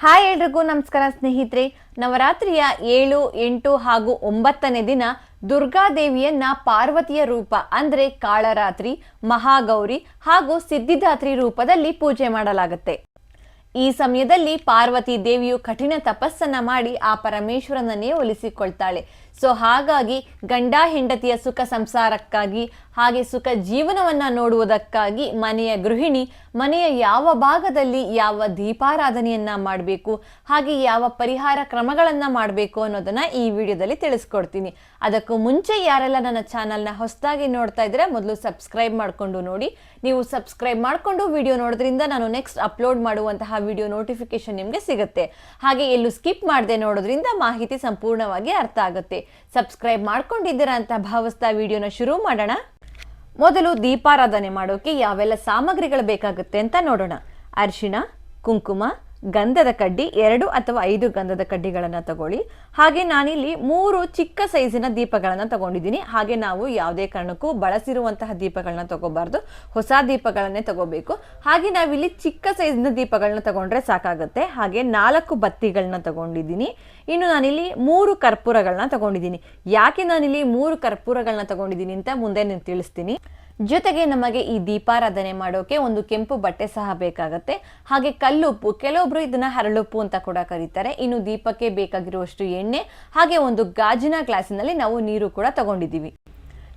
Hi ಎಲ್ರಿಗೂ ನಮಸ್ಕಾರ ಸ್ನೇಹಿತರೆ. ನವರಾತ್ರಿಯ ಏಳು, ಎಂಟು ಹಾಗೂ ಒಂಬತ್ತನೇ ದಿನ ದುರ್ಗಾದೇವಿಯನ್ನ ಪಾರ್ವತಿಯ ರೂಪ ಅಂದ್ರೆ ಕಾಳರಾತ್ರಿ, ಮಹಾಗೌರಿ ಹಾಗೂ ಸಿದ್ಧಿದಾತ್ರಿ ರೂಪದಲ್ಲಿ ಪೂಜೆ ಮಾಡಲಾಗುತ್ತೆ. ಈ ಸಮಯದಲ್ಲಿ ಪಾರ್ವತಿ ದೇವಿಯು ಕಠಿಣ ತಪಸ್ಸನ್ನ ಮಾಡಿ ಆ ಪರಮೇಶ್ವರನನ್ನೇ ಒಲಿಸಿಕೊಳ್ತಾಳೆ. ಸೊ ಹಾಗಾಗಿ ಗಂಡ ಹೆಂಡತಿಯ ಸುಖ ಸಂಸಾರಕ್ಕಾಗಿ ಹಾಗೆ ಸುಖ ಜೀವನವನ್ನ ನೋಡುವುದಕ್ಕಾಗಿ ಮನೆಯ ಗೃಹಿಣಿ, ಮನೆಯ ಯಾವ ಭಾಗದಲ್ಲಿ ಯಾವ ದೀಪಾರಾಧನೆಯನ್ನ ಮಾಡಬೇಕು, ಹಾಗೆ ಯಾವ ಪರಿಹಾರ ಕ್ರಮಗಳನ್ನ ಮಾಡಬೇಕು ಅನ್ನೋದನ್ನ ಈ ವಿಡಿಯೋದಲ್ಲಿ ತಿಳಿಸ್ಕೊಡ್ತೀನಿ. ಅದಕ್ಕೂ ಮುಂಚೆ ಯಾರೆಲ್ಲ ನನ್ನ ಚಾನಲ್ನ ಹೊಸದಾಗಿ ನೋಡ್ತಾ ಇದ್ರೆ ಮೊದಲು ಸಬ್ಸ್ಕ್ರೈಬ್ ಮಾಡಿಕೊಂಡು ನೋಡಿ. ನೀವು ಸಬ್ಸ್ಕ್ರೈಬ್ ಮಾಡಿಕೊಂಡು ವಿಡಿಯೋ ನೋಡೋದ್ರಿಂದ ನಾನು ನೆಕ್ಸ್ಟ್ ಅಪ್ಲೋಡ್ ಮಾಡುವಂತಹ ವಿಡಿಯೋ ನೋಟಿಫಿಕೇಶನ್ ನಿಮಗೆ ಸಿಗುತ್ತೆ. ಹಾಗೆ ಎಲ್ಲೂ ಸ್ಕಿಪ್ ಮಾಡದೆ ನೋಡೋದ್ರಿಂದ ಮಾಹಿತಿ ಸಂಪೂರ್ಣವಾಗಿ ಅರ್ಥ ಆಗುತ್ತೆ. ಸಬ್ಸ್ಕ್ರೈಬ್ ಮಾಡ್ಕೊಂಡಿದ್ದೀರಾ ಅಂತ ಭಾವಿಸ್ತಾ ವಿಡಿಯೋನ ಶುರು ಮಾಡೋಣ. ಮೊದಲು ದೀಪಾರಾಧನೆ ಮಾಡೋಕೆ ಯಾವೆಲ್ಲ ಸಾಮಗ್ರಿಗಳು ಬೇಕಾಗುತ್ತೆ ಅಂತ ನೋಡೋಣ. ಅರಿಶಿಣ ಕುಂಕುಮ ಗಂಧದ ಕಡ್ಡಿ, ಎರಡು ಅಥವಾ ಐದು ಗಂಧದ ಕಡ್ಡಿಗಳನ್ನು ತಗೊಳ್ಳಿ. ಹಾಗೆ ನಾನಿಲ್ಲಿ ಮೂರು ಚಿಕ್ಕ ಸೈಜಿನ ದೀಪಗಳನ್ನು ತಗೊಂಡಿದ್ದೀನಿ. ಹಾಗೆ ನಾವು ಯಾವುದೇ ಕಾರಣಕ್ಕೂ ಬಳಸಿರುವಂತಹ ದೀಪಗಳನ್ನ ತಗೋಬಾರ್ದು. ಹೊಸ ದೀಪಗಳನ್ನೇ ತಗೋಬೇಕು. ಹಾಗೆ ನಾವಿಲ್ಲಿ ಚಿಕ್ಕ ಸೈಜಿನ ದೀಪಗಳನ್ನ ತಗೊಂಡ್ರೆ ಸಾಕಾಗುತ್ತೆ. ಹಾಗೆ ನಾಲ್ಕು ಬತ್ತಿಗಳನ್ನ ತಗೊಂಡಿದ್ದೀನಿ. ಇನ್ನು ನಾನಿಲ್ಲಿ ಮೂರು ಕರ್ಪೂರಗಳನ್ನ ತಗೊಂಡಿದ್ದೀನಿ. ಯಾಕೆ ನಾನಿಲ್ಲಿ ಮೂರು ಕರ್ಪೂರಗಳನ್ನ ತಗೊಂಡಿದ್ದೀನಿ ಅಂತ ಮುಂದೆ ನಾನು ತಿಳಿಸ್ತೀನಿ. ಜೊತೆಗೆ ನಮಗೆ ಈ ದೀಪಾರಾಧನೆ ಮಾಡೋಕೆ ಒಂದು ಕೆಂಪು ಬಟ್ಟೆ ಸಹ ಬೇಕಾಗುತ್ತೆ. ಹಾಗೆ ಕಲ್ಲುಪ್ಪು, ಕೆಲವೊಬ್ರು ಇದನ್ನ ಹರಳುಪ್ಪು ಅಂತ ಕೂಡ ಕರೀತಾರೆ. ಇನ್ನು ದೀಪಕ್ಕೆ ಬೇಕಾಗಿರುವಷ್ಟು ಎಣ್ಣೆ, ಹಾಗೆ ಒಂದು ಗಾಜಿನ ಗ್ಲಾಸಿನಲ್ಲಿ ನಾವು ನೀರು ಕೂಡ ತಗೊಂಡಿದ್ದೀವಿ.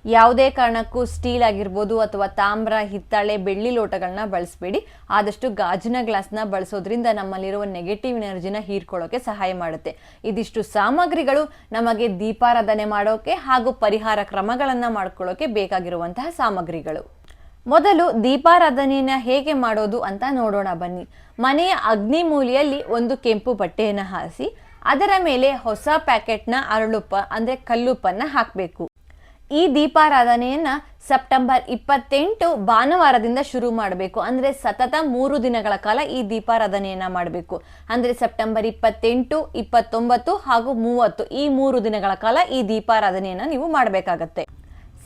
ಯಾವುದೇ ಕಾರಣಕ್ಕೂ ಸ್ಟೀಲ್ ಆಗಿರ್ಬೋದು ಅಥವಾ ತಾಮ್ರ, ಹಿತ್ತಾಳೆ, ಬೆಳ್ಳಿ ಲೋಟಗಳನ್ನ ಬಳಸಬೇಡಿ. ಆದಷ್ಟು ಗಾಜಿನ ಗ್ಲಾಸ್ನ ಬಳಸೋದ್ರಿಂದ ನಮ್ಮಲ್ಲಿರುವ ನೆಗೆಟಿವ್ ಎನರ್ಜಿನ ಹೀರ್ಕೊಳ್ಳೋಕೆ ಸಹಾಯ ಮಾಡುತ್ತೆ. ಇದಿಷ್ಟು ಸಾಮಗ್ರಿಗಳು ನಮಗೆ ದೀಪಾರಾಧನೆ ಮಾಡೋಕೆ ಹಾಗೂ ಪರಿಹಾರ ಕ್ರಮಗಳನ್ನು ಮಾಡ್ಕೊಳ್ಳೋಕೆ ಬೇಕಾಗಿರುವಂತಹ ಸಾಮಗ್ರಿಗಳು. ಮೊದಲು ದೀಪಾರಾಧನೆಯನ್ನ ಹೇಗೆ ಮಾಡೋದು ಅಂತ ನೋಡೋಣ ಬನ್ನಿ. ಮನೆಯ ಅಗ್ನಿ ಮೂಲೆಯಲ್ಲಿ ಒಂದು ಕೆಂಪು ಬಟ್ಟೆಯನ್ನು ಹಾಸಿ, ಅದರ ಮೇಲೆ ಹೊಸ ಪ್ಯಾಕೆಟ್ನ ಅರಳುಪ್ಪ ಅಂದರೆ ಕಲ್ಲುಪ್ಪನ್ನು ಹಾಕಬೇಕು. ಈ ದೀಪಾರಾಧನೆಯನ್ನ ಸೆಪ್ಟೆಂಬರ್ ಇಪ್ಪತ್ತೆಂಟು ಭಾನುವಾರದಿಂದ ಶುರು ಮಾಡಬೇಕು. ಅಂದ್ರೆ ಸತತ ಮೂರು ದಿನಗಳ ಕಾಲ ಈ ದೀಪಾರಾಧನೆಯನ್ನ ಮಾಡಬೇಕು. ಅಂದ್ರೆ ಸೆಪ್ಟೆಂಬರ್ ಇಪ್ಪತ್ತೆಂಟು, ಇಪ್ಪತ್ತೊಂಬತ್ತು ಹಾಗೂ ಮೂವತ್ತು ಈ ಮೂರು ದಿನಗಳ ಕಾಲ ಈ ದೀಪಾರಾಧನೆಯನ್ನ ನೀವು ಮಾಡಬೇಕಾಗತ್ತೆ.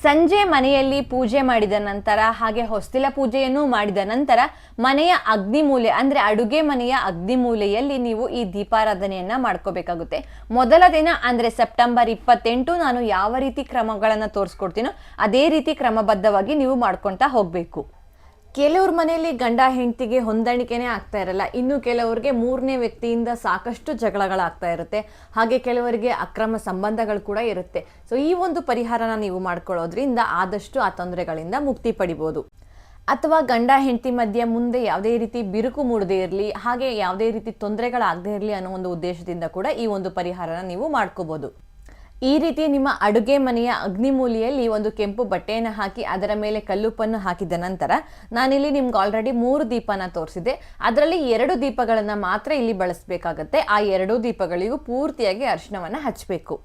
ಸಂಜೆ ಮನೆಯಲ್ಲಿ ಪೂಜೆ ಮಾಡಿದ ನಂತರ, ಹಾಗೆ ಹೊಸ್ತಿಲ ಪೂಜೆಯನ್ನು ಮಾಡಿದ ನಂತರ ಮನೆಯ ಅಗ್ನಿಮೂಲೆ, ಅಂದ್ರೆ ಅಡುಗೆ ಮನೆಯ ಅಗ್ನಿಮೂಲೆಯಲ್ಲಿ ನೀವು ಈ ದೀಪಾರಾಧನೆಯನ್ನ ಮಾಡ್ಕೋಬೇಕಾಗುತ್ತೆ. ಮೊದಲ ದಿನ, ಅಂದ್ರೆ ಸೆಪ್ಟೆಂಬರ್ ಇಪ್ಪತ್ತೆಂಟು, ನಾನು ಯಾವ ರೀತಿ ಕ್ರಮಗಳನ್ನು ತೋರಿಸ್ಕೊಡ್ತೀನೋ, ಅದೇ ರೀತಿ ಕ್ರಮಬದ್ಧವಾಗಿ ನೀವು ಮಾಡ್ಕೊತಾ ಹೋಗಬೇಕು. ಕೆಲವ್ರ ಮನೆಯಲ್ಲಿ ಗಂಡ ಹೆಂಡತಿಗೆ ಹೊಂದಾಣಿಕೆನೇ ಆಗ್ತಾ ಇರಲ್ಲ. ಇನ್ನು ಕೆಲವರಿಗೆ ಮೂರನೇ ವ್ಯಕ್ತಿಯಿಂದ ಸಾಕಷ್ಟು ಜಗಳಗಳಾಗ್ತಾ ಇರುತ್ತೆ. ಹಾಗೆ ಕೆಲವರಿಗೆ ಅಕ್ರಮ ಸಂಬಂಧಗಳು ಕೂಡ ಇರುತ್ತೆ. ಸೊ ಈ ಒಂದು ಪರಿಹಾರನ ನೀವು ಮಾಡ್ಕೊಳ್ಳೋದ್ರಿಂದ ಆದಷ್ಟು ಆ ತೊಂದರೆಗಳಿಂದ ಮುಕ್ತಿ ಪಡಿಬೋದು. ಅಥವಾ ಗಂಡ ಹೆಂಡತಿ ಮಧ್ಯೆ ಮುಂದೆ ಯಾವುದೇ ರೀತಿ ಬಿರುಕು ಮೂಡದೇ ಇರಲಿ, ಹಾಗೆ ಯಾವುದೇ ರೀತಿ ತೊಂದರೆಗಳಾಗದೇ ಇರಲಿ ಅನ್ನೋ ಒಂದು ಉದ್ದೇಶದಿಂದ ಕೂಡ ಈ ಒಂದು ಪರಿಹಾರನ ನೀವು ಮಾಡ್ಕೋಬೋದು. ಈ ರೀತಿ ನಿಮ್ಮ ಅಡುಗೆ ಮನೆಯ ಅಗ್ನಿಮೂಲಿಯಲ್ಲಿ ಒಂದು ಕೆಂಪು ಬಟ್ಟೆಯನ್ನು ಹಾಕಿ ಅದರ ಮೇಲೆ ಕಲ್ಲುಪ್ಪನ್ನು ಹಾಕಿದ ನಂತರ ನಾನಿಲ್ಲಿ ನಿಮ್ಗೆ ಆಲ್ರೆಡಿ ಮೂರು ದೀಪನ ತೋರಿಸಿದೆ ಅದರಲ್ಲಿ ಎರಡು ದೀಪಗಳನ್ನು ಮಾತ್ರ ಇಲ್ಲಿ ಬಳಸಬೇಕಾಗತ್ತೆ. ಆ ಎರಡೂ ದೀಪಗಳಿಗೂ ಪೂರ್ತಿಯಾಗಿ ಅರಿಶಿಣವನ್ನು ಹಚ್ಚಬೇಕು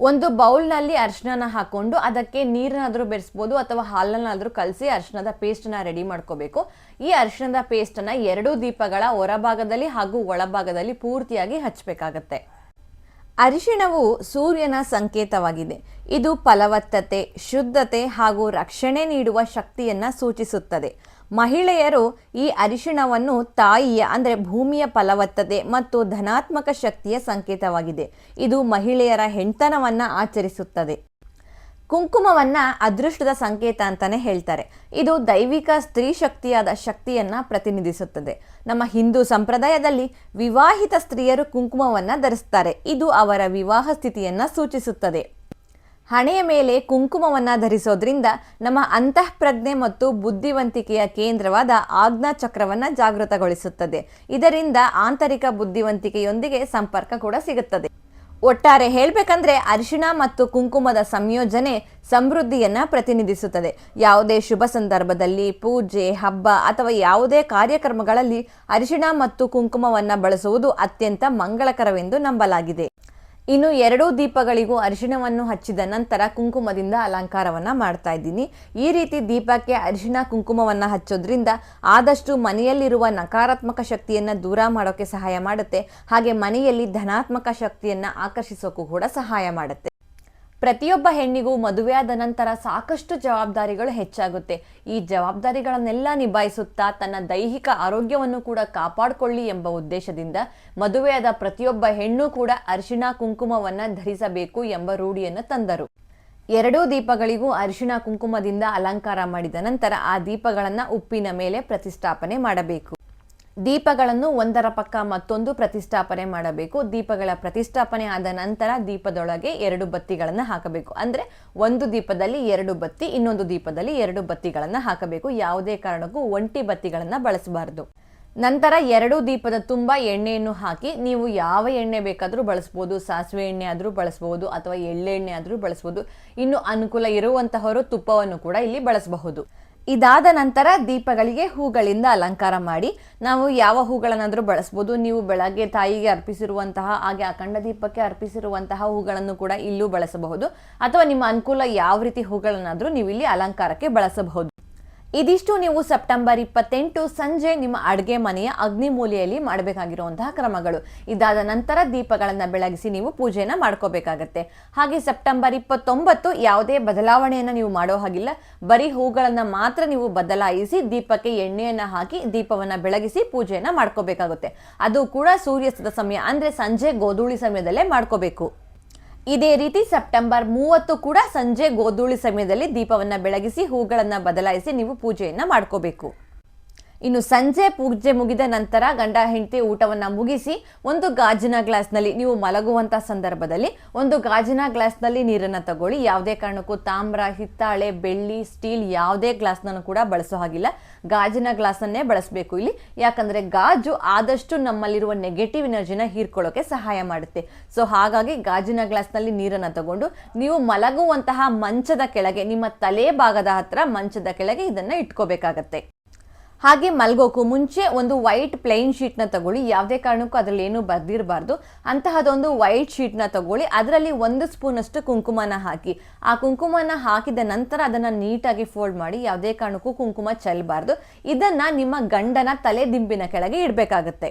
ಒಂದು ಬೌಲ್ನಲ್ಲಿ ಅರ್ಶನನ ಹಾಕೊಂಡು ಅದಕ್ಕೆ ನೀರನ್ನಾದರೂ ಬೆರೆಸ್ಬೋದು ಅಥವಾ ಹಾಲನ್ನಾದರೂ ಕಲಸಿ ಅರಿಶಿಣದ ಪೇಸ್ಟನ್ನು ರೆಡಿ ಮಾಡ್ಕೋಬೇಕು. ಈ ಅರಿಶಿಣದ ಪೇಸ್ಟನ್ನು ಎರಡೂ ದೀಪಗಳ ಹೊರಭಾಗದಲ್ಲಿ ಹಾಗೂ ಒಳಭಾಗದಲ್ಲಿ ಪೂರ್ತಿಯಾಗಿ ಹಚ್ಚಬೇಕಾಗತ್ತೆ ಅರಿಶಿಣವು ಸೂರ್ಯನ ಸಂಕೇತವಾಗಿದೆ. ಇದು ಫಲವತ್ತತೆ, ಶುದ್ಧತೆ ಹಾಗೂ ರಕ್ಷಣೆ ನೀಡುವ ಶಕ್ತಿಯನ್ನ ಸೂಚಿಸುತ್ತದೆ. ಮಹಿಳೆಯರು ಈ ಅರಿಶಿಣವನ್ನು ತಾಯಿಯ, ಅಂದರೆ ಭೂಮಿಯ ಫಲವತ್ತತೆ ಮತ್ತು ಧನಾತ್ಮಕ ಶಕ್ತಿಯ ಸಂಕೇತವಾಗಿದೆ. ಇದು ಮಹಿಳೆಯರ ಹೆಣ್ತನವನ್ನು ಆಚರಿಸುತ್ತದೆ. ಕುಂಕುಮವನ್ನ ಅದೃಷ್ಟದ ಸಂಕೇತ ಅಂತಾನೆ ಹೇಳ್ತಾರೆ. ಇದು ದೈವಿಕ ಸ್ತ್ರೀ ಶಕ್ತಿಯಾದ ಶಕ್ತಿಯನ್ನ ಪ್ರತಿನಿಧಿಸುತ್ತದೆ. ನಮ್ಮ ಹಿಂದೂ ಸಂಪ್ರದಾಯದಲ್ಲಿ ವಿವಾಹಿತ ಸ್ತ್ರೀಯರು ಕುಂಕುಮವನ್ನ ಧರಿಸ್ತಾರೆ. ಇದು ಅವರ ವಿವಾಹ ಸ್ಥಿತಿಯನ್ನ ಸೂಚಿಸುತ್ತದೆ. ಹಣೆಯ ಮೇಲೆ ಕುಂಕುಮವನ್ನ ಧರಿಸೋದ್ರಿಂದ ನಮ್ಮ ಅಂತಃಪ್ರಜ್ಞೆ ಮತ್ತು ಬುದ್ಧಿವಂತಿಕೆಯ ಕೇಂದ್ರವಾದ ಆಜ್ಞಾ ಚಕ್ರವನ್ನ ಜಾಗೃತಗೊಳಿಸುತ್ತದೆ. ಇದರಿಂದ ಆಂತರಿಕ ಬುದ್ಧಿವಂತಿಕೆಯೊಂದಿಗೆ ಸಂಪರ್ಕ ಕೂಡ ಸಿಗುತ್ತದೆ. ಒಟ್ಟಾರೆ ಹೇಳಬೇಕಂದ್ರೆ ಅರಿಶಿಣ ಮತ್ತು ಕುಂಕುಮದ ಸಂಯೋಜನೆ ಸಮೃದ್ಧಿಯನ್ನ ಪ್ರತಿನಿಧಿಸುತ್ತದೆ. ಯಾವುದೇ ಶುಭ ಸಂದರ್ಭದಲ್ಲಿ ಪೂಜೆ, ಹಬ್ಬ ಅಥವಾ ಯಾವುದೇ ಕಾರ್ಯಕ್ರಮಗಳಲ್ಲಿ ಅರಿಶಿಣ ಮತ್ತು ಕುಂಕುಮವನ್ನು ಬಳಸುವುದು ಅತ್ಯಂತ ಮಂಗಳಕರವೆಂದು ನಂಬಲಾಗಿದೆ. ಇನ್ನು ಎರಡೂ ದೀಪಗಳಿಗೂ ಅರಿಶಿಣವನ್ನು ಹಚ್ಚಿದ ನಂತರ ಕುಂಕುಮದಿಂದ ಅಲಂಕಾರವನ್ನ ಮಾಡ್ತಾ ಇದ್ದೀನಿ. ಈ ರೀತಿ ದೀಪಕ್ಕೆ ಅರಿಶಿಣ ಕುಂಕುಮವನ್ನ ಹಚ್ಚೋದ್ರಿಂದ ಆದಷ್ಟು ಮನೆಯಲ್ಲಿರುವ ನಕಾರಾತ್ಮಕ ಶಕ್ತಿಯನ್ನ ದೂರ ಮಾಡೋಕೆ ಸಹಾಯ ಮಾಡುತ್ತೆ. ಹಾಗೆ ಮನೆಯಲ್ಲಿ ಧನಾತ್ಮಕ ಶಕ್ತಿಯನ್ನ ಆಕರ್ಷಿಸೋಕ್ಕೂ ಕೂಡ ಸಹಾಯ ಮಾಡುತ್ತೆ. ಪ್ರತಿಯೊಬ್ಬ ಹೆಣ್ಣಿಗೂ ಮದುವೆಯಾದ ನಂತರ ಸಾಕಷ್ಟು ಜವಾಬ್ದಾರಿಗಳು ಹೆಚ್ಚಾಗುತ್ತೆ. ಈ ಜವಾಬ್ದಾರಿಗಳನ್ನೆಲ್ಲ ನಿಭಾಯಿಸುತ್ತಾ ತನ್ನ ದೈಹಿಕ ಆರೋಗ್ಯವನ್ನು ಕೂಡ ಕಾಪಾಡಿಕೊಳ್ಳಿ ಎಂಬ ಉದ್ದೇಶದಿಂದ ಮದುವೆಯಾದ ಪ್ರತಿಯೊಬ್ಬ ಹೆಣ್ಣು ಕೂಡ ಅರಿಶಿಣ ಕುಂಕುಮವನ್ನು ಧರಿಸಬೇಕು ಎಂಬ ರೂಢಿಯನ್ನು ತಂದರು. ಎರಡೂ ದೀಪಗಳಿಗೂ ಅರಿಶಿಣ ಕುಂಕುಮದಿಂದ ಅಲಂಕಾರ ಮಾಡಿದ ನಂತರ ಆ ದೀಪಗಳನ್ನು ಉಪ್ಪಿನ ಮೇಲೆ ಪ್ರತಿಷ್ಠಾಪನೆ ಮಾಡಬೇಕು. ದೀಪಗಳನ್ನು ಒಂದರ ಪಕ್ಕ ಮತ್ತೊಂದು ಪ್ರತಿಷ್ಠಾಪನೆ ಮಾಡಬೇಕು. ದೀಪಗಳ ಪ್ರತಿಷ್ಠಾಪನೆ ಆದ ನಂತರ ದೀಪದೊಳಗೆ ಎರಡು ಬತ್ತಿಗಳನ್ನು ಹಾಕಬೇಕು. ಅಂದರೆ ಒಂದು ದೀಪದಲ್ಲಿ ಎರಡು ಬತ್ತಿ, ಇನ್ನೊಂದು ದೀಪದಲ್ಲಿ ಎರಡು ಬತ್ತಿಗಳನ್ನು ಹಾಕಬೇಕು. ಯಾವುದೇ ಕಾರಣಕ್ಕೂ ಒಂಟಿ ಬತ್ತಿಗಳನ್ನು ಬಳಸಬಾರದು. ನಂತರ ಎರಡು ದೀಪದ ತುಂಬ ಎಣ್ಣೆಯನ್ನು ಹಾಕಿ ನೀವು ಯಾವ ಎಣ್ಣೆ ಬೇಕಾದರೂ ಬಳಸ್ಬೋದು. ಸಾಸಿವೆ ಎಣ್ಣೆ ಆದರೂ ಬಳಸ್ಬೋದು ಅಥವಾ ಎಳ್ಳೆಣ್ಣೆ ಆದರೂ ಬಳಸ್ಬೋದು. ಇನ್ನು ಅನುಕೂಲ ಇರುವಂತಹವರು ತುಪ್ಪವನ್ನು ಕೂಡ ಇಲ್ಲಿ ಬಳಸಬಹುದು. ಇದಾದ ನಂತರ ದೀಪಗಳಿಗೆ ಹೂಗಳಿಂದ ಅಲಂಕಾರ ಮಾಡಿ, ನಾವು ಯಾವ ಹೂಗಳನ್ನಾದರೂ ಬಳಸ್ಬೋದು. ನೀವು ಬೆಳಗ್ಗೆ ತಾಯಿಗೆ ಅರ್ಪಿಸಿರುವಂತಹ, ಹಾಗೆ ಅಖಂಡ ದೀಪಕ್ಕೆ ಅರ್ಪಿಸಿರುವಂತಹ ಹೂಗಳನ್ನು ಕೂಡ ಇಲ್ಲೂ ಬಳಸಬಹುದು. ಅಥವಾ ನಿಮ್ಮ ಅನುಕೂಲ ಯಾವ ರೀತಿ ಹೂಗಳನ್ನಾದರೂ ನೀವು ಇಲ್ಲಿ ಅಲಂಕಾರಕ್ಕೆ ಬಳಸಬಹುದು. ಇದಿಷ್ಟು ನೀವು ಸೆಪ್ಟೆಂಬರ್ ಇಪ್ಪತ್ತೆಂಟು ಸಂಜೆ ನಿಮ್ಮ ಅಡುಗೆ ಮನೆಯ ಅಗ್ನಿ ಮೂಲೆಯಲ್ಲಿ ಮಾಡಬೇಕಾಗಿರುವಂತಹ ಕ್ರಮಗಳು. ಇದಾದ ನಂತರ ದೀಪಗಳನ್ನು ಬೆಳಗಿಸಿ ನೀವು ಪೂಜೆಯನ್ನು ಮಾಡ್ಕೋಬೇಕಾಗತ್ತೆ. ಹಾಗೆ ಸೆಪ್ಟೆಂಬರ್ ಇಪ್ಪತ್ತೊಂಬತ್ತು ಯಾವುದೇ ಬದಲಾವಣೆಯನ್ನು ನೀವು ಮಾಡೋ ಹಾಗಿಲ್ಲ. ಬರೀ ಹೂಗಳನ್ನು ಮಾತ್ರ ನೀವು ಬದಲಾಯಿಸಿ ದೀಪಕ್ಕೆ ಎಣ್ಣೆಯನ್ನು ಹಾಕಿ ದೀಪವನ್ನು ಬೆಳಗಿಸಿ ಪೂಜೆಯನ್ನು ಮಾಡ್ಕೋಬೇಕಾಗುತ್ತೆ. ಅದು ಕೂಡ ಸೂರ್ಯಾಸ್ತದ ಸಮಯ, ಅಂದರೆ ಸಂಜೆ ಗೋಧೂಳಿ ಸಮಯದಲ್ಲೇ ಮಾಡ್ಕೋಬೇಕು. ಇದೇ ರೀತಿ ಸೆಪ್ಟೆಂಬರ್ ಮೂವತ್ತು ಕೂಡ ಸಂಜೆ ಗೋಧೂಳಿ ಸಮಯದಲ್ಲಿ ದೀಪವನ್ನು ಬೆಳಗಿಸಿ ಹೂಗಳನ್ನು ಬದಲಾಯಿಸಿ ನೀವು ಪೂಜೆಯನ್ನು ಮಾಡ್ಕೋಬೇಕು. ಇನ್ನು ಸಂಜೆ ಪೂಜೆ ಮುಗಿದ ನಂತರ ಗಂಡ ಹೆಂಡತಿ ಊಟವನ್ನು ಮುಗಿಸಿ ಒಂದು ಗಾಜಿನ ಗ್ಲಾಸ್ನಲ್ಲಿ, ನೀವು ಮಲಗುವಂಥ ಸಂದರ್ಭದಲ್ಲಿ ಒಂದು ಗಾಜಿನ ಗ್ಲಾಸ್ನಲ್ಲಿ ನೀರನ್ನು ತಗೊಳ್ಳಿ. ಯಾವುದೇ ಕಾರಣಕ್ಕೂ ತಾಮ್ರ, ಹಿತ್ತಾಳೆ, ಬೆಳ್ಳಿ, ಸ್ಟೀಲ್ ಯಾವುದೇ ಗ್ಲಾಸ್ನನ್ನು ಕೂಡ ಬಳಸೋ ಹಾಗಿಲ್ಲ. ಗಾಜಿನ ಗ್ಲಾಸನ್ನೇ ಬಳಸಬೇಕು ಇಲ್ಲಿ. ಯಾಕಂದರೆ ಗಾಜು ಆದಷ್ಟು ನಮ್ಮಲ್ಲಿರುವ ನೆಗೆಟಿವ್ ಎನರ್ಜಿನ ಹೀರ್ಕೊಳ್ಳೋಕೆ ಸಹಾಯ ಮಾಡುತ್ತೆ. ಸೊ ಹಾಗಾಗಿ ಗಾಜಿನ ಗ್ಲಾಸ್ನಲ್ಲಿ ನೀರನ್ನು ತಗೊಂಡು ನೀವು ಮಲಗುವಂತಹ ಮಂಚದ ಕೆಳಗೆ, ನಿಮ್ಮ ತಲೆ ಭಾಗದ ಹತ್ರ ಮಂಚದ ಕೆಳಗೆ ಇದನ್ನು ಇಟ್ಕೋಬೇಕಾಗತ್ತೆ. ಹಾಗೆ ಮಲ್ಗೋಕು. ಮುಂಚೆ ಒಂದು ವೈಟ್ ಪ್ಲೈನ್ ಶೀಟ್ನ ತಗೊಳ್ಳಿ. ಯಾವುದೇ ಕಾರಣಕ್ಕೂ ಅದರಲ್ಲಿ ಏನು ಬರ್ದಿರಬಾರ್ದು. ಅಂತಹದೊಂದು ವೈಟ್ ಶೀಟ್ನ ತಗೊಳ್ಳಿ. ಅದರಲ್ಲಿ ಒಂದು ಸ್ಪೂನಷ್ಟು ಕುಂಕುಮನ ಹಾಕಿ. ಆ ಕುಂಕುಮನ ಹಾಕಿದ ನಂತರ ಅದನ್ನು ನೀಟಾಗಿ ಫೋಲ್ಡ್ ಮಾಡಿ, ಯಾವುದೇ ಕಾರಣಕ್ಕೂ ಕುಂಕುಮ ಚೆಲ್ಲಬಾರ್ದು ಇದನ್ನು ನಿಮ್ಮ ಗಂಡನ ತಲೆ ದಿಂಬಿನ ಕೆಳಗೆ ಇಡಬೇಕಾಗತ್ತೆ.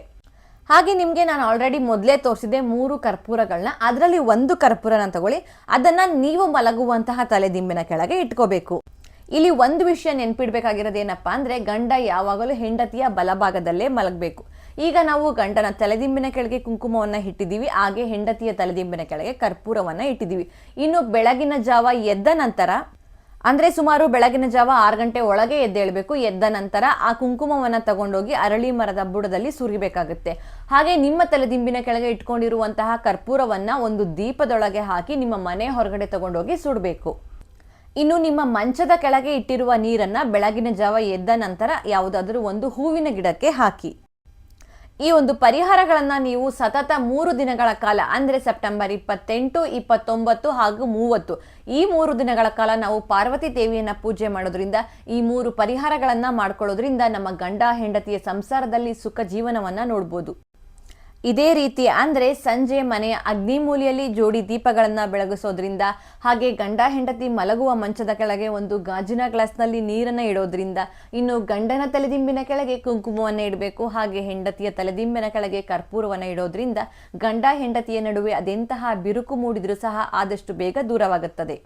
ಹಾಗೆ ನಿಮಗೆ ನಾನು ಆಲ್ರೆಡಿ ಮೊದಲೇ ತೋರಿಸಿದೆ ಮೂರು ಕರ್ಪೂರಗಳನ್ನ ಅದರಲ್ಲಿ ಒಂದು ಕರ್ಪೂರನ ತಗೊಳ್ಳಿ. ಅದನ್ನು ನೀವು ಮಲಗುವಂತಹ ತಲೆದಿಂಬಿನ ಕೆಳಗೆ ಇಟ್ಕೋಬೇಕು. ಇಲ್ಲಿ ಒಂದು ವಿಷಯ ನೆನ್ಪಿಡ್ಬೇಕಾಗಿರೋದು ಏನಪ್ಪಾ ಅಂದರೆ ಗಂಡ ಯಾವಾಗಲೂ ಹೆಂಡತಿಯ ಬಲಭಾಗದಲ್ಲೇ ಮಲಗಬೇಕು. ಈಗ ನಾವು ಗಂಡನ ತಲೆದಿಂಬಿನ ಕೆಳಗೆ ಕುಂಕುಮವನ್ನು ಇಟ್ಟಿದ್ದೀವಿ, ಹಾಗೆ ಹೆಂಡತಿಯ ತಲೆದಿಂಬಿನ ಕೆಳಗೆ ಕರ್ಪೂರವನ್ನು ಇಟ್ಟಿದ್ದೀವಿ. ಇನ್ನು ಬೆಳಗಿನ ಜಾವ ಎದ್ದ ನಂತರ, ಅಂದರೆ ಸುಮಾರು ಬೆಳಗಿನ ಜಾವ ಆರು ಗಂಟೆ ಒಳಗೆ ಎದ್ದೇಳಬೇಕು ಎದ್ದ ನಂತರ ಆ ಕುಂಕುಮವನ್ನು ತಗೊಂಡೋಗಿ ಅರಳಿ ಮರದ ಬುಡದಲ್ಲಿ ಸುರಿಬೇಕಾಗುತ್ತೆ. ಹಾಗೆ ನಿಮ್ಮ ತಲೆದಿಂಬಿನ ಕೆಳಗೆ ಇಟ್ಕೊಂಡಿರುವಂತಹ ಕರ್ಪೂರವನ್ನು ಒಂದು ದೀಪದೊಳಗೆ ಹಾಕಿ ನಿಮ್ಮ ಮನೆ ಹೊರಗಡೆ ತಗೊಂಡೋಗಿ ಸುಡಬೇಕು. ಇನ್ನು ನಿಮ್ಮ ಮಂಚದ ಕೆಳಗೆ ಇಟ್ಟಿರುವ ನೀರನ್ನು ಬೆಳಗಿನ ಜಾವ ಎದ್ದ ನಂತರ ಯಾವುದಾದರೂ ಒಂದು ಹೂವಿನ ಗಿಡಕ್ಕೆ ಹಾಕಿ. ಈ ಒಂದು ಪರಿಹಾರಗಳನ್ನು ನೀವು ಸತತ ಮೂರು ದಿನಗಳ ಕಾಲ, ಅಂದರೆ ಸೆಪ್ಟೆಂಬರ್ ಇಪ್ಪತ್ತೆಂಟು, ಇಪ್ಪತ್ತೊಂಬತ್ತು ಹಾಗೂ ಮೂವತ್ತು, ಈ ಮೂರು ದಿನಗಳ ಕಾಲ ನಾವು ಪಾರ್ವತಿ ದೇವಿಯನ್ನು ಪೂಜೆ ಮಾಡೋದ್ರಿಂದ, ಈ ಮೂರು ಪರಿಹಾರಗಳನ್ನು ಮಾಡ್ಕೊಳ್ಳೋದ್ರಿಂದ ನಮ್ಮ ಗಂಡ, ಹೆಂಡತಿಯ ಸಂಸಾರದಲ್ಲಿ ಸುಖ ಜೀವನವನ್ನು ನೋಡ್ಬೋದು. ಇದೇ ರೀತಿ ಅಂದರೆ ಸಂಜೆ ಮನೆಯ ಅಗ್ನಿಮೂಲಿಯಲ್ಲಿ ಜೋಡಿ ದೀಪಗಳನ್ನು ಬೆಳಗಿಸೋದ್ರಿಂದ ಹಾಗೆ ಗಂಡ ಹೆಂಡತಿ ಮಲಗುವ ಮಂಚದ ಕೆಳಗೆ ಒಂದು ಗಾಜಿನ ಗ್ಲಾಸ್ನಲ್ಲಿ ನೀರನ್ನು ಇಡೋದ್ರಿಂದ ಇನ್ನು ಗಂಡನ ತಲೆದಿಂಬಿನ ಕೆಳಗೆ ಕುಂಕುಮವನ್ನು ಇಡಬೇಕು, ಹಾಗೆ ಹೆಂಡತಿಯ ತಲೆದಿಂಬಿನ ಕೆಳಗೆ ಕರ್ಪೂರವನ್ನು ಇಡೋದ್ರಿಂದ ಗಂಡ ಹೆಂಡತಿಯ ನಡುವೆ ಅದೆಂತಹ ಬಿರುಕು ಮೂಡಿದರೂ ಸಹ ಆದಷ್ಟು ಬೇಗ ದೂರವಾಗುತ್ತದೆ.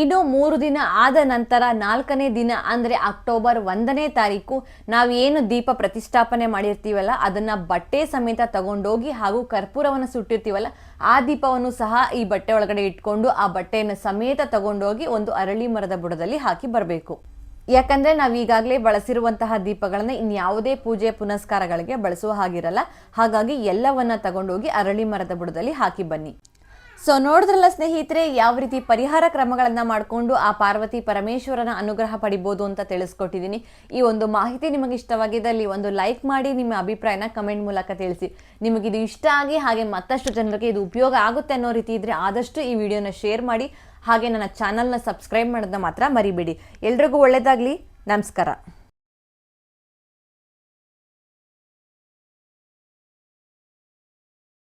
ಇನ್ನು ಮೂರು ದಿನ ಆದ ನಂತರ ನಾಲ್ಕನೇ ದಿನ, ಅಂದರೆ ಅಕ್ಟೋಬರ್ ಒಂದನೇ ತಾರೀಕು, ನಾವು ಏನು ದೀಪ ಪ್ರತಿಷ್ಠಾಪನೆ ಮಾಡಿರ್ತೀವಲ್ಲ, ಅದನ್ನು ಬಟ್ಟೆ ಸಮೇತ ತಗೊಂಡೋಗಿ ಹಾಗೂ ಕರ್ಪೂರವನ್ನು ಸುಟ್ಟಿರ್ತೀವಲ್ಲ, ಆ ದೀಪವನ್ನು ಸಹ ಈ ಬಟ್ಟೆ ಒಳಗಡೆ ಇಟ್ಕೊಂಡು ಆ ಬಟ್ಟೆಯನ್ನು ಸಮೇತ ತಗೊಂಡೋಗಿ ಒಂದು ಅರಳಿ ಮರದ ಬುಡದಲ್ಲಿ ಹಾಕಿ ಬರಬೇಕು. ಯಾಕಂದರೆ ನಾವು ಈಗಾಗಲೇ ಬಳಸಿರುವಂತಹ ದೀಪಗಳನ್ನು ಇನ್ಯಾವುದೇ ಪೂಜೆ ಪುನಸ್ಕಾರಗಳಿಗೆ ಬಳಸುವ ಹಾಗಿರಲ್ಲ. ಹಾಗಾಗಿ ಎಲ್ಲವನ್ನ ತಗೊಂಡೋಗಿ ಅರಳಿ ಮರದ ಬುಡದಲ್ಲಿ ಹಾಕಿ ಬನ್ನಿ. ಸೊ ನೋಡಿದ್ರಲ್ಲ ಸ್ನೇಹಿತರೆ, ಯಾವ ರೀತಿ ಪರಿಹಾರ ಕ್ರಮಗಳನ್ನು ಮಾಡಿಕೊಂಡು ಆ ಪಾರ್ವತಿ ಪರಮೇಶ್ವರನ ಅನುಗ್ರಹ ಪಡಿಬೋದು ಅಂತ ತಿಳಿಸ್ಕೊಟ್ಟಿದ್ದೀನಿ. ಈ ಒಂದು ಮಾಹಿತಿ ನಿಮಗೆ ಇಷ್ಟವಾಗಿದ್ದಲ್ಲಿ ಒಂದು ಲೈಕ್ ಮಾಡಿ, ನಿಮ್ಮ ಅಭಿಪ್ರಾಯನ ಕಮೆಂಟ್ ಮೂಲಕ ತಿಳಿಸಿ. ನಿಮಗಿದು ಇಷ್ಟ ಆಗಿ ಹಾಗೆ ಮತ್ತಷ್ಟು ಜನರಿಗೆ ಇದು ಉಪಯೋಗ ಆಗುತ್ತೆ ಅನ್ನೋ ರೀತಿ ಇದ್ದರೆ ಆದಷ್ಟು ಈ ವಿಡಿಯೋನ ಶೇರ್ ಮಾಡಿ, ಹಾಗೆ ನನ್ನ ಚಾನಲ್ನ ಸಬ್ಸ್ಕ್ರೈಬ್ ಮಾಡೋದನ್ನ ಮಾತ್ರ ಮರಿಬೇಡಿ. ಎಲ್ರಿಗೂ ಒಳ್ಳೆಯದಾಗಲಿ ನಮಸ್ಕಾರ.